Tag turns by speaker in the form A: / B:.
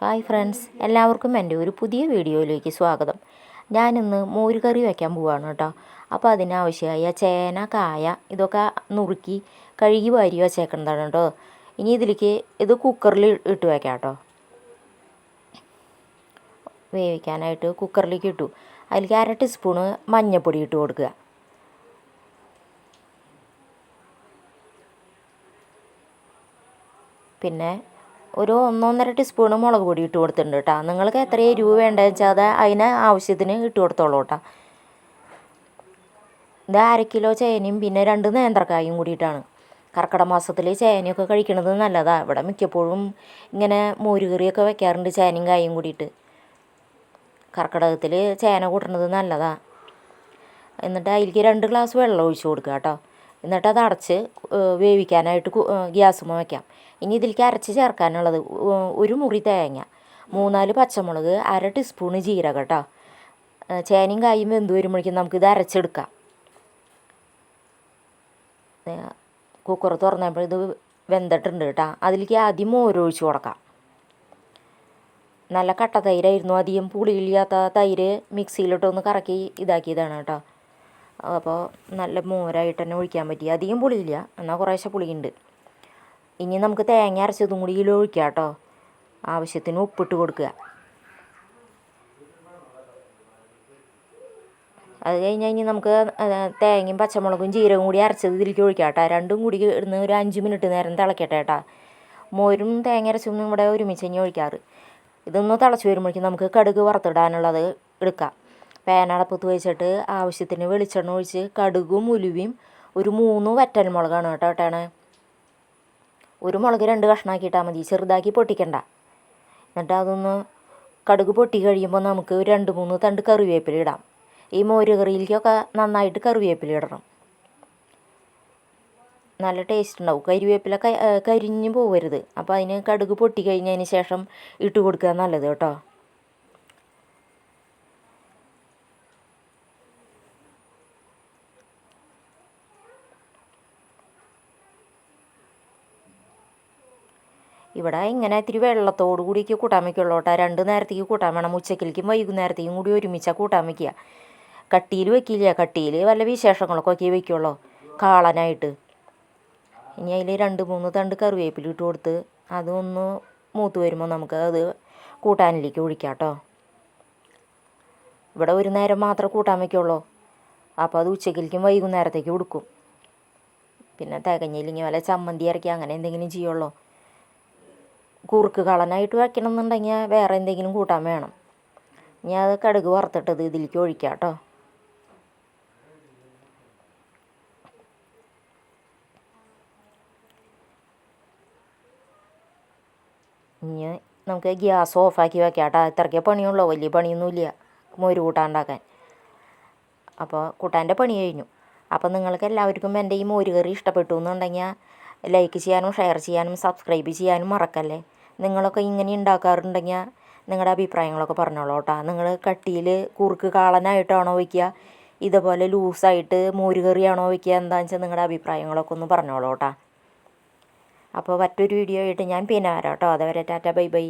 A: Hi friends എല്ലാവർക്കും എന്റെ ഒരു പുതിയ വീഡിയോയിലേക്ക് സ്വാഗതം. ഞാനിന്ന് മോര് കറി വയ്ക്കാൻ പോവാണ് കേട്ടോ. അപ്പോൾ അതിനാവശ്യമായ ചേന കായ ഇതൊക്കെ നുറുക്കി കഴുകി വാരി വച്ചേക്കുന്നതാണ് കേട്ടോ. ഇനി ഇതിലേക്ക് ഇത് കുക്കറിൽ ഇട്ട് വയ്ക്കാം കേട്ടോ. വേവിക്കാനായിട്ട് കുക്കറിലേക്ക് ഇട്ടു. അതിലേക്ക് അര ടീസ്പൂണ് മഞ്ഞൾപ്പൊടി ഇട്ട് കൊടുക്കുക. പിന്നെ ഒരു ഒന്നൊന്നര ടീസ്പൂണ് മുളക് പൊടി ഇട്ട് കൊടുത്തിട്ടുണ്ട് കേട്ടോ നിങ്ങൾക്ക് എത്ര രൂപ വേണ്ടതെന്ന് വെച്ചാൽ അത് അതിന് ആവശ്യത്തിന് ഇട്ട് കൊടുത്തോളൂ കേട്ടോ ഇത് അര കിലോ ചേനയും പിന്നെ രണ്ട് നേന്ത്രക്കായും കൂടിയിട്ടാണ്. കർക്കിടക മാസത്തിൽ ചേനയൊക്കെ കഴിക്കണത് നല്ലതാണ് ഇവിടെ മിക്കപ്പോഴും ഇങ്ങനെ മോരുകറിയൊക്കെ വെക്കാറുണ്ട് ചേനയും കായും കൂടിയിട്ട്. കർക്കിടകത്തിൽ ചേന കൂട്ടണത് നല്ലതാണ് എന്നിട്ട് അതിലേക്ക് രണ്ട് ഗ്ലാസ് വെള്ളം ഒഴിച്ച് കൊടുക്കുക കേട്ടോ എന്നിട്ട് അത് അടച്ച് വേവിക്കാനായിട്ട് ഗ്യാസ് വയ്ക്കാം ഇനി ഇതിലേക്ക് അരച്ച് ചേർക്കാനുള്ളത് ഒരു മുറി തേങ്ങ മൂന്നാൽ പച്ചമുളക് അര ടീസ്പൂണ് ജീരകം കേട്ടോ ചേനയും കായും വെന്ത് വരുമ്പോഴേക്കും നമുക്കിത് അരച്ചെടുക്കാം. കുക്കർ തുറന്നപ്പോൾ ഇത് വെന്തിട്ടുണ്ട് കേട്ടോ അതിലേക്ക് ആദ്യം മോരൊഴിച്ച് കൊടുക്കാം. നല്ല കട്ട തൈരായിരുന്നു. അധികം പുളിയില്ലാത്ത തൈര് മിക്സിയിലിട്ടൊന്ന് കറക്കി ഇതാക്കിയതാണ് കേട്ടോ അപ്പോൾ നല്ല മോരായിട്ട് തന്നെ ഒഴിക്കാൻ പറ്റി. അധികം പുളിയില്ല. എന്നാൽ കുറേശ്ശെ പുളിയുണ്ട്. ഇനി നമുക്ക് തേങ്ങ അരച്ചതും കൂടി ഇതിൽ ഒഴിക്കാം കേട്ടോ ആവശ്യത്തിന് ഉപ്പിട്ട് കൊടുക്കുക. അത് കഴിഞ്ഞാൽ ഇനി നമുക്ക് തേങ്ങയും പച്ചമുളകും ജീരകവും കൂടി അരച്ചത് ഇതിലേക്ക് ഒഴിക്കാം കേട്ടോ രണ്ടും കൂടി ഇടുന്ന ഒരു അഞ്ച് മിനിറ്റ് നേരം തിളക്കട്ടെ കേട്ടോ മോരും തേങ്ങ അരച്ചും ഇവിടെ ഒരുമിച്ച് തന്നെ ഒഴിക്കാറ്. ഇതൊന്ന് തിളച്ച് വരുമ്പോഴേക്കും നമുക്ക് കടുക് വറുത്തിടാനുള്ളത് എടുക്കാം. പാനടപ്പത്ത് വെച്ചിട്ട് ആവശ്യത്തിന് വെളിച്ചെണ്ണ ഒഴിച്ച് കടുകും ഉലുവയും ഒരു മൂന്ന് വറ്റൽമുളകാണ് കേട്ടോ ഏട്ടാണ് ഒരു മുളക് രണ്ട് കഷ്ണമാക്കിയിട്ടാൽ മതി. ചെറുതാക്കി പൊട്ടിക്കണ്ട. എന്നിട്ട് അതൊന്ന് കടുക് പൊട്ടി കഴിയുമ്പോൾ നമുക്ക് രണ്ട് മൂന്ന് തണ്ട് കറിവേപ്പില ഇടാം. ഈ മോര് കറിയിലേക്കൊക്കെ നന്നായിട്ട് കറിവേപ്പില ഇടണം. നല്ല ടേസ്റ്റ് ഉണ്ടാവും. കരിവേപ്പില കരിഞ്ഞു പോവരുത്. അപ്പോൾ അതിന് കടുക് പൊട്ടി കഴിഞ്ഞതിന് ശേഷം ഇട്ട് കൊടുക്കുക നല്ലത് കേട്ടോ. ഇവിടെ ഇങ്ങനെ ഇത്തിരി വെള്ളത്തോടു കൂടിയൊക്കെ കൂട്ടാൻ വയ്ക്കുള്ളൂ കേട്ടോ. രണ്ട് നേരത്തേക്ക് കൂട്ടാൻ വേണം. ഉച്ചക്കിലേക്കും വൈകുന്നേരത്തേക്കും കൂടി ഒരുമിച്ചാണ് കൂട്ടാൻ വയ്ക്കുക. കട്ടിയിൽ വെക്കില്ല. കട്ടിയിൽ വല്ല വിശേഷങ്ങളൊക്കെ ഒക്കെ വയ്ക്കുള്ളൂ. കാളനായിട്ട്. ഇനി അതിൽ രണ്ട് മൂന്ന് തണ്ട് കറിവേപ്പില ഇട്ട് കൊടുത്ത് അതൊന്ന് മൂത്ത് വരുമ്പോൾ നമുക്ക് അത് കൂട്ടാനിലേക്ക് ഒഴിക്കാം കേട്ടോ. ഇവിടെ ഒരു നേരം മാത്രമേ കൂട്ടാൻ വയ്ക്കുള്ളൂ. അപ്പോൾ അത് ഉച്ചക്കിലേക്കും വൈകുന്നേരത്തേക്ക് കൊടുക്കും പിന്നെ തികഞ്ഞില്ലെങ്കിൽ വല്ല ചമ്മന്തി ഇറക്കി അങ്ങനെ എന്തെങ്കിലും ചെയ്യുള്ളൂ. കുറുക്ക് കളനായിട്ട് വയ്ക്കണം എന്നുണ്ടെങ്കിൽ വേറെ എന്തെങ്കിലും കൂട്ടാൻ വേണം. ഇനി അത് കടുക് വറുത്തിട്ടത് ഇതിലേക്ക് ഒഴിക്കാം കേട്ടോ. ഇനി നമുക്ക് ഗ്യാസ് ഓഫാക്കി വെക്കാം കേട്ടോ. ഇത്രയ്ക്കേ പണിയുള്ളൂ. വലിയ പണിയൊന്നുമില്ല. മോര് കൂട്ടാൻ ഉണ്ടാക്കാൻ അപ്പോൾ കൂട്ടാന്റെ പണി കഴിഞ്ഞു. അപ്പോൾ നിങ്ങൾക്ക് എല്ലാവർക്കും എന്റെ ഈ മോര് കറി ഇഷ്ടപ്പെട്ടു എന്നുണ്ടെങ്കിൽ ലൈക്ക് ചെയ്യാനും ഷെയർ ചെയ്യാനും സബ്സ്ക്രൈബ് ചെയ്യാനും മറക്കല്ലേ? നിങ്ങളൊക്കെ ഇങ്ങനെ ഉണ്ടാക്കാറുണ്ടെങ്കിൽ നിങ്ങളുടെ അഭിപ്രായങ്ങളൊക്കെ പറഞ്ഞോളൂ കേട്ടോ. നിങ്ങൾ കട്ടിയിൽ കുറുക്ക് കാളനായിട്ടാണോ വയ്ക്കുക? ഇതുപോലെ ലൂസായിട്ട് മോര് കറിയാണോ വയ്ക്കുക? എന്താണെന്ന് വെച്ചാൽ നിങ്ങളുടെ അഭിപ്രായങ്ങളൊക്കെ ഒന്ന് പറഞ്ഞോളൂ കേട്ടോ. അപ്പോൾ മറ്റൊരു വീഡിയോ ആയിട്ട് ഞാൻ പിന്നെ വരാം കേട്ടോ. അതുവരെ ടാറ്റ ബൈ ബൈ.